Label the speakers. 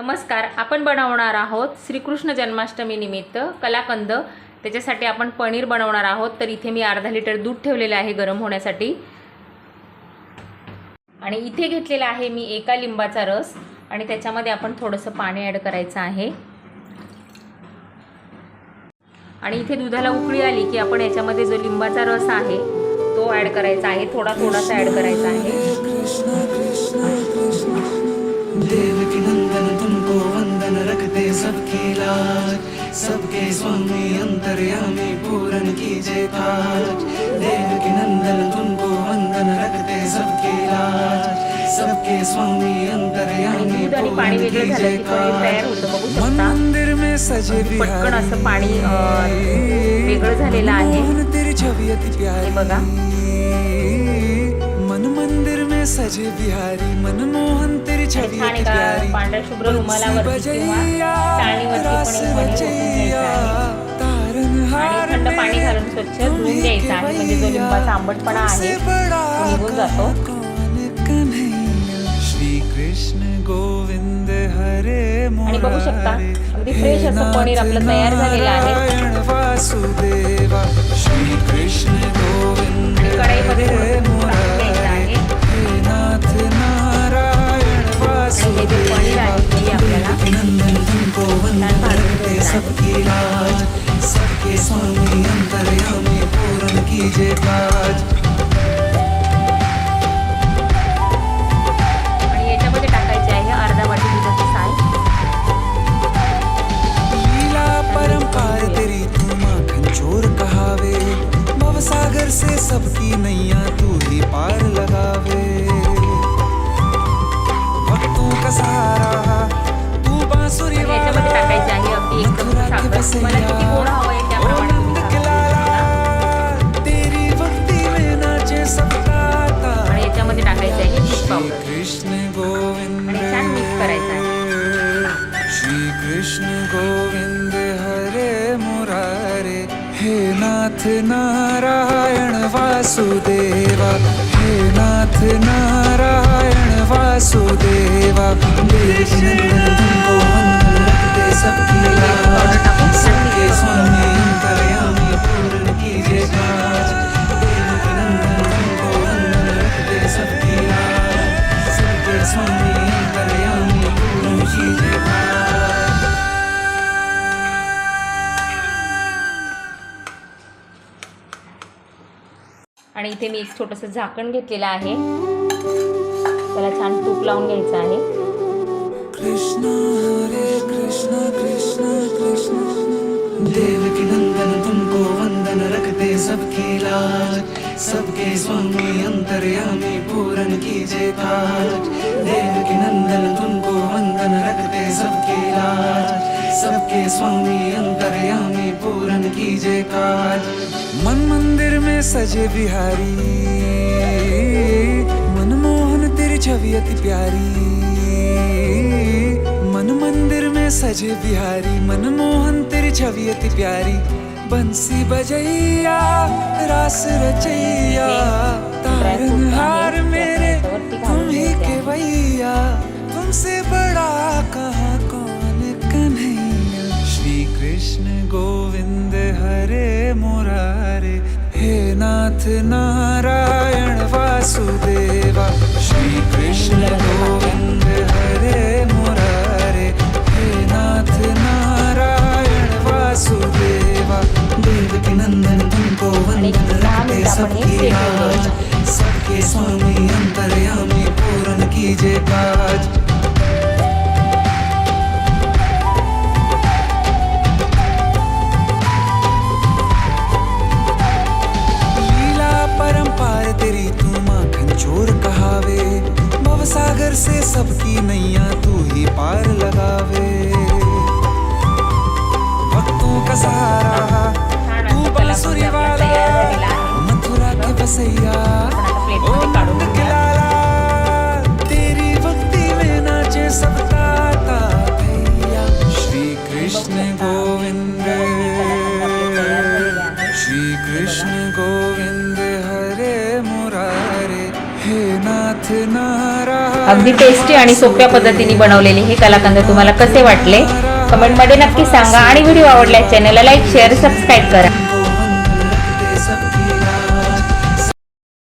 Speaker 1: नमस्कार आपण बनवणार आहोत श्रीकृष्ण जन्माष्टमी निमित्त कलाकंद. त्याच्यासाठी आपण पनीर बनवणार आहोत तर इथे मी अर्धा लिटर दूध ठेवलेलं आहे गरम होण्यासाठी. आणि इथे घेतलेला आहे मी एका लिंबाचा रस आणि त्याच्यामध्ये आपण थोडंसं पाणी ॲड करायचं आहे. आणि इथे दुधाला उकळी आली की आपण याच्यामध्ये जो लिंबाचा रस आहे तो ॲड करायचा आहे. थोडा थोडासा ॲड करायचा आहे.
Speaker 2: सबकी लाज। सबके स्वामी अंतर्यामी पूरन कीजे काज देवकी नंदन तुमको वंदन रखते सबकी लाज। सबके स्वामी अंतर्यामी पूरन कीजे
Speaker 1: की
Speaker 2: काज मंदिर में सजे
Speaker 1: पटकन असं
Speaker 2: बिहारी।
Speaker 1: पाणी वेगळं झालेलं आहे.
Speaker 2: तेरी छवि अति प्यारी।
Speaker 1: बघा.
Speaker 2: मन मंदिर में सजे बिहारी। मनमोहन
Speaker 1: छान एका पांढऱ्या शुभ्र रुमालावरती किंवा चाळणीवरती पण आणि थंड पाणी घालून स्वच्छ धुवून घ्यायचं आहे म्हणजे जो लिंबाचा आंबटपणा आहे तो निघून जातो. आणि बघू शकता, अगदी fresh असं पनीर आपलं तयार झालेलं आहे.
Speaker 2: नारायण वासुदेवा श्री कृष्ण गोविंद
Speaker 1: आणि कढईमध्ये
Speaker 2: सबकी लाज सबके स्वामी अंतर्यामी पूर्ण कीजे काज।
Speaker 1: आणि याच्यामध्ये टाकायचे आहे अर्धा वाटी दुधाची साय
Speaker 2: लीला परंपार तेरी तू माखन चोर कहावे भव सागर से सबकी नैया तू नाथ नारायण वासुदेवा हे नाथ नारायण वासुदेवा
Speaker 1: आणि इथे मी एक छोटंसं झाकण घेतलेलं आहे. त्याला छान तूप लावून घ्यायचं आहे.
Speaker 2: कृष्ण हरे कृष्ण कृष्ण कृष्ण. देवकी नंदन तुमको वंदन रखते सबकी लाज. सबके स्वामी अंतर्यामी पूरन कीजे काज. देवकी नंदन तुमको वंदन रखते सबकी लाज. सबके स्वामी अंतर्यामी पूरन कीजे काज. मन सजे बिहारी। मनमोहन तेरी छवि अति प्यारी। मन मंदिर में सजे बिहारी। मनमोहन तेरी छवि अति प्यारी। बंसी बजैया रास रचैया। तारन हार मेरे तुम ही के भैया तुमसे बड़ा कहा कौन कन्हैया? श्री कृष्ण गोविंद हरे मोरा। नाथ नारायण वासुदेवा श्री कृष्ण गोविंद हरे मुरारे हे नाथ नारायण वासुदेवा देवकी नंदन तुमको वंदन रखते सबकी सबके स्वामी सबकी नैया तू ही पार लगावे। भक्तों का सहारा, तू बांसुरी वाला मथुरा के बसैया तेरी भक्ति में नाचे श्री कृष्ण गोविंद श्री कृष्ण गोविंद, हरे मुरारे। हे नाथ नाथ।
Speaker 1: अगदी टेस्टी आणि सोप्या पद्धतीने बनवलेले हे कलाकंद तुम्हाला कसे वाटले? कमेंटमध्ये नक्की सांगा आणि व्हिडिओ आवडल्यास चॅनलला लाईक शेअर सबस्क्राईब करा.